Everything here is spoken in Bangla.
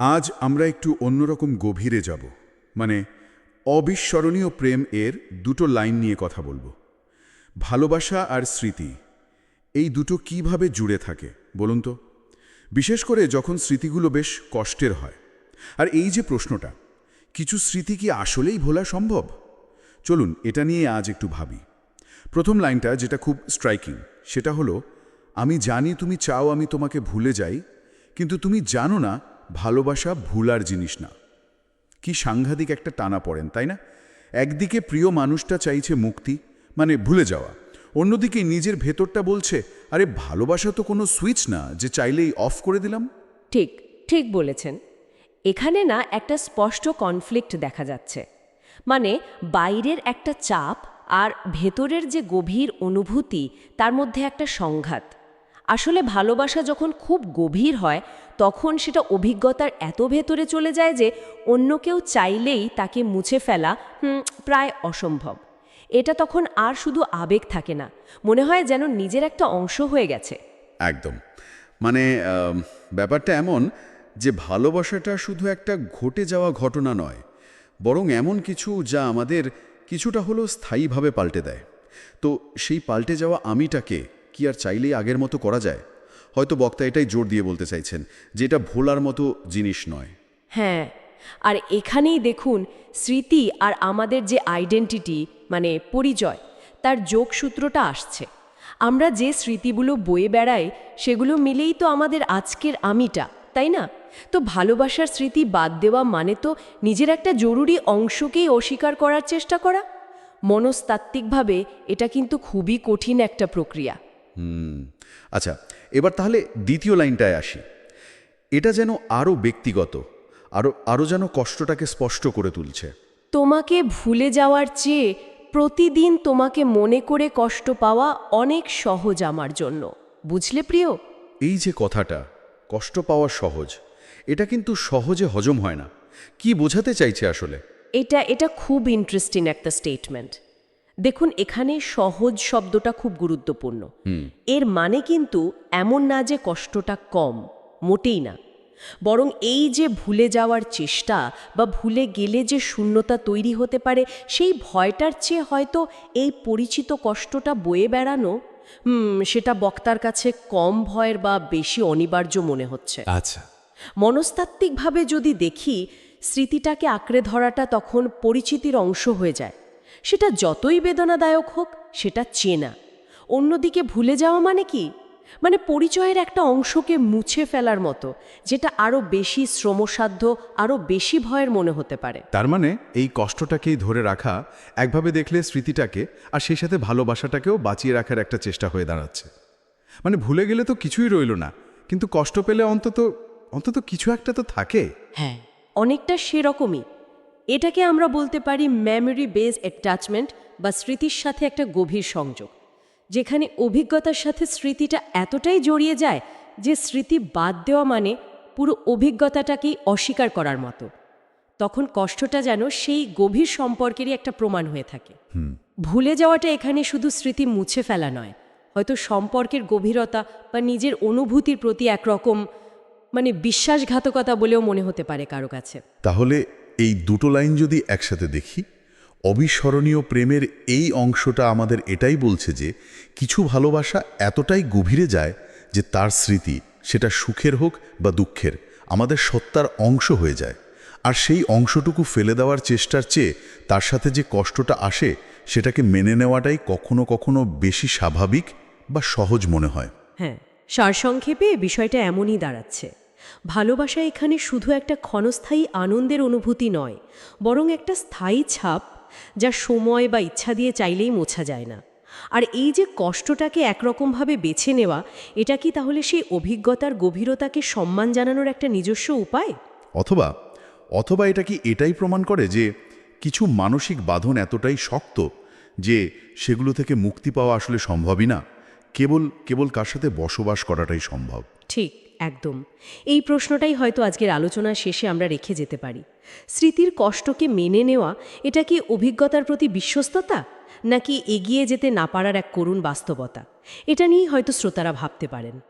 আজ আমরা একটু অন্যরকম গভীরে যাব মানে অবিস্মরণীয় প্রেম এর দুটো লাইন নিয়ে কথা বলব। ভালোবাসা আর স্মৃতি, এই দুটো কীভাবে জুড়ে থাকে, বলুন তো? বিশেষ করে যখন স্মৃতিগুলো বেশ কষ্টের হয়। আর এই যে প্রশ্নটা, কিছু স্মৃতি কি আসলেই ভোলা সম্ভব? চলুন, এটা নিয়ে আজ একটু ভাবি। প্রথম লাইনটা যেটা খুব স্ট্রাইকিং সেটা হলো, আমি জানি তুমি চাও আমি তোমাকে ভুলে যাই, কিন্তু তুমি জানো না ভালোবাসা ভুলার জিনিস না। কি সাংঘাতিক একটা টানা পড়েন, তাই না? একদিকে প্রিয় মানুষটা চাইছে মুক্তি মানে ভুলে যাওয়া। অন্যদিকে নিজের ভেতরটা বলছে, আরে, ভালোবাসা তো কোনো সুইচ না, যে চাইলেই অফ করে দিলাম। ঠিক ঠিক বলেছেন। এখানে না একটা স্পষ্ট কনফ্লিক্ট দেখা যাচ্ছে। মানে বাইরের একটা চাপ আর ভেতরের যে গভীর অনুভূতি, তার মধ্যে একটা সংঘাত। আসলে ভালোবাসা যখন খুব গভীর হয়, তখন সেটা অভিজ্ঞতার এত ভেতরে চলে যায় যে অন্য কেউ চাইলেই তাকে মুছে ফেলা প্রায় অসম্ভব। এটা তখন আর শুধু আবেগ থাকে না, মনে হয় যেন নিজের একটা অংশ হয়ে গেছে। একদম। মানে ব্যাপারটা এমন যে ভালোবাসাটা শুধু একটা ঘটে যাওয়া ঘটনা নয়, বরং এমন কিছু যা আমাদের কিছুটা হলেও স্থায়ীভাবে পাল্টে দেয়। তো সেই পাল্টে যাওয়া আমিটাকে কি আর চাইলেই আগের মতো করা যায়? হয়তো বক্তা এটাই জোর দিয়ে বলতে চাইছেন যে এটা ভোলার মতো জিনিস নয়। হ্যাঁ আর এখানেই দেখুন স্মৃতি আর আমাদের যে আইডেন্টিটি মানে পরিচয়, তার যোগসূত্রটা আসছে। আমরা যে স্মৃতিগুলো বয়ে বেড়াই, সেগুলো মিলেই তো আমাদের আজকের আমিটা, তাই না? তো ভালোবাসার স্মৃতি বাদ দেওয়া মানে তো নিজের একটা জরুরি অংশকেই অস্বীকার করার চেষ্টা করা? মনস্তাত্ত্বিকভাবে এটা কিন্তু খুবই কঠিন একটা প্রক্রিয়া। হুম। আচ্ছা এবার তাহলে দ্বিতীয় লাইনটায় আসি। এটা যেন আরও ব্যক্তিগত আরও আরও যেন কষ্টটাকে স্পষ্ট করে তুলছে। তোমাকে ভুলে যাওয়ার চেয়ে প্রতিদিন তোমাকে মনে করে কষ্ট পাওয়া অনেক সহজ আমার জন্য। বুঝলে প্রিয়? এই যে কথাটা কষ্ট পাওয়া সহজ এটা কিন্তু সহজে হজম হয় না। কি বোঝাতে চাইছে আসলে? এটা এটা খুব ইন্টারেস্টিং একটা স্টেটমেন্ট দেখুন এখানে সহজ শব্দটা খুব গুরুত্বপূর্ণ। এর মানে কিন্তু এমন না যে কষ্টটা কম মোটেই না। বরং এই যে ভুলে যাওয়ার চেষ্টা বা ভুলে গেলে যে শূন্যতা তৈরি হতে পারে সেই ভয়টার চেয়ে হয়তো এই পরিচিত কষ্টটা বয়ে বেড়ানো হুম, সেটা বক্তার কাছে কম ভয়ের বা বেশি অনিবার্য মনে হচ্ছে। আচ্ছা। মনস্তাত্ত্বিকভাবে যদি দেখি স্মৃতিটাকে আঁকড়ে ধরাটা তখন পরিচিতির অংশ হয়ে যায়। সেটা যতই বেদনাদায়ক হোক সেটা চেনা। অন্যদিকে ভুলে যাওয়া মানে কি? মানে পরিচয়ের একটা অংশকে মুছে ফেলার মতো যেটা আরও বেশি শ্রমসাধ্য আরও বেশি ভয়ের মনে হতে পারে। তার মানে এই কষ্টটাকেই ধরে রাখা একভাবে দেখলে স্মৃতিটাকে আর সেই সাথে ভালোবাসাটাকেও বাঁচিয়ে রাখার একটা চেষ্টা হয়ে দাঁড়াচ্ছে। মানে ভুলে গেলে তো কিছুই রইল না কিন্তু কষ্ট পেলে অন্তত অন্তত কিছু একটা তো থাকে। হ্যাঁ অনেকটা সেরকমই। এটাকে আমরা বলতে পারি মেমোরি বেস অ্যাটাচমেন্ট বা স্মৃতির সাথে একটা গভীর সংযোগ যেখানে অভিজ্ঞতার সাথে স্মৃতিটা এতটাই জড়িয়ে যায় যে স্মৃতি বাদ দেওয়া মানে পুরো অভিজ্ঞতাটাকেই অস্বীকার করার মতো। তখন কষ্টটা যেন সেই গভীর সম্পর্কেরই একটা প্রমাণ হয়ে থাকে। ভুলে যাওয়াটা এখানে শুধু স্মৃতি মুছে ফেলা নয় হয়তো সম্পর্কের গভীরতা বা নিজের অনুভূতির প্রতি একরকম মানে বিশ্বাসঘাতকতা বলেও মনে হতে পারে কারও কাছে। তাহলে এই দুটো লাইন যদি একসাথে দেখি, অবিস্মরণীয় প্রেমের এই অংশটা আমাদের এটাই বলছে যে, কিছু ভালোবাসা এতটাই গভীরে যায় যে তার স্মৃতি সেটা সুখের হোক বা দুঃখের, আমাদের সত্তার অংশ হয়ে যায়। আর সেই অংশটুকু ফেলে দেওয়ার চেষ্টার চেয়ে তার সাথে যে কষ্টটা আসে, সেটাকে মেনে নেওয়াটাই কখনো কখনো বেশি স্বাভাবিক বা সহজ মনে হয়। হ্যাঁ সারসংক্ষেপে বিষয়টা এমনই দাঁড়াচ্ছে। ভালোবাসা এখানে শুধু একটা ক্ষণস্থায়ী আনন্দের অনুভূতি নয় বরং একটা স্থায়ী ছাপ যা সময় বা ইচ্ছা দিয়ে চাইলেই মোছা যায় না। আর এই যে কষ্টটাকে একরকমভাবে বেছে নেওয়া এটা কি তাহলে সেই অভিজ্ঞতার গভীরতাকে সম্মান জানানোর একটা নিজস্ব উপায়? অথবা অথবা এটা কি এটাই প্রমাণ করে যে কিছু মানসিক বাঁধন এতটাই শক্ত যে সেগুলো থেকে মুক্তি পাওয়া আসলে সম্ভবই না? কেবল কেবল কার সাথে বসবাস করাটাই সম্ভব। ঠিক। একদম। এই প্রশ্নটাই হয়তো আজকের আলোচনা শেষে আমরা রেখে যেতে পারি। স্মৃতির কষ্টকে মেনে নেওয়া, এটা কি অভিজ্ঞতার প্রতি বিশ্বস্ততা? নাকি এগিয়ে যেতে না পারার এক করুণ বাস্তবতা? এটা নিয়েই হয়তো শ্রোতারা ভাবতে পারেন।